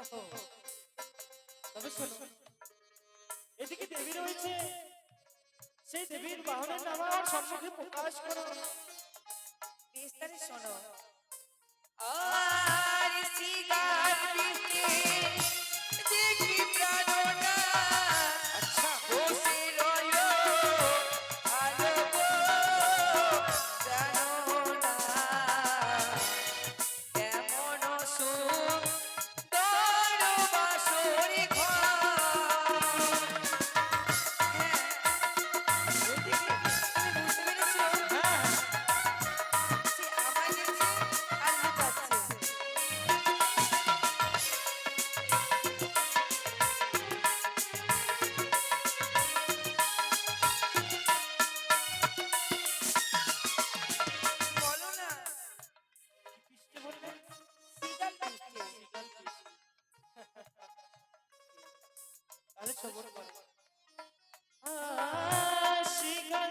তবে শোনো এদিকে দেবী রয়েছে। সেই দেবীর বাহনের নাম আমার সম্মুখে প্রকাশ করো। বিস্তারে শোনো। আর সিগার তাহলে সবর করো শিকার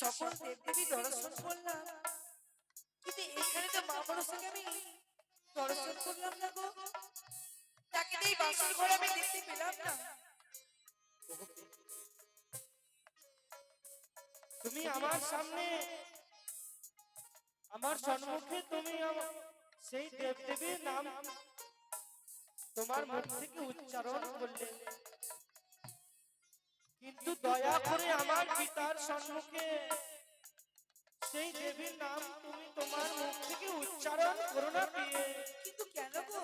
সকল দেবদেবী দর্শন করলাম। কিন্তু এখানে তো মা মনসাকে আমি দর্শন করলাম না গো। তাকে এই বাসর ঘরে আমি দেখতে পেলাম না। তুমি আমার সামনে, আমার সম্মুখে তুমি আমার সেই দেবদেবীর নাম তোমার মুখ থেকে উচ্চারণ করলে। কিন্তু দয়া করে আমার পিতার সম্মুখে সেই দেবীর নাম তুমি তোমার মুখ থেকে উচ্চারণ করো না প্রিয়ে। কিন্তু কেন গো?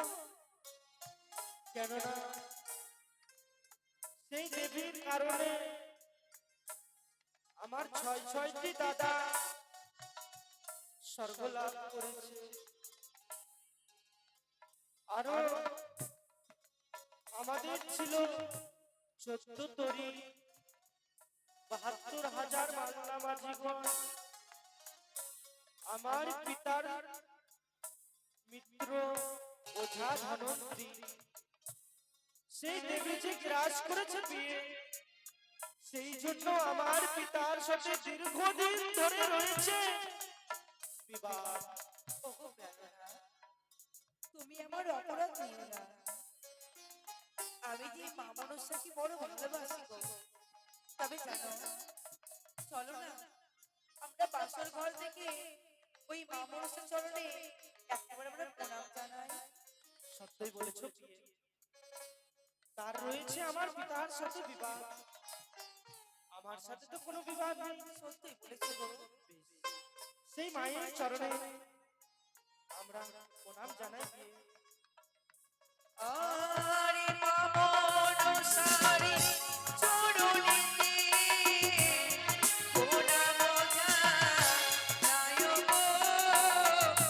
কেননা সেই দেবীর কারণে আমার ছয় ছয়টি দাদা স্বর্গলাভ করেছে। আরও আমাদের ছিল চোদ্দ তরি। বাহাত্তর হাজার মাঝিগণ আমার পিতার মিত্র ওঝা ধনন্ত্রী সেই দেবী যে গ্রাস করেছে বিয়ে, সেই জন্য আমার পিতার সাথে দীর্ঘদিন ধরে রয়েছে বিবাদ তুমি আমার অপরাধ নিও না। আমি যে মা মনসাকে বড় ভালোবাসি গো। তবে জানো চলো না। আমরা বাসর ঘর থেকে ওই মা চরণে একেবারে আমরা প্রণাম জানাই। সত্যই বলেছ তার রয়েছে আমার পিতার সাথে বিবাদ আমার সাথে তো কোনো বিবাদ নেই। বলেছ গো। সেই মায়ের চরণে আমরা প্রণাম জানাই আর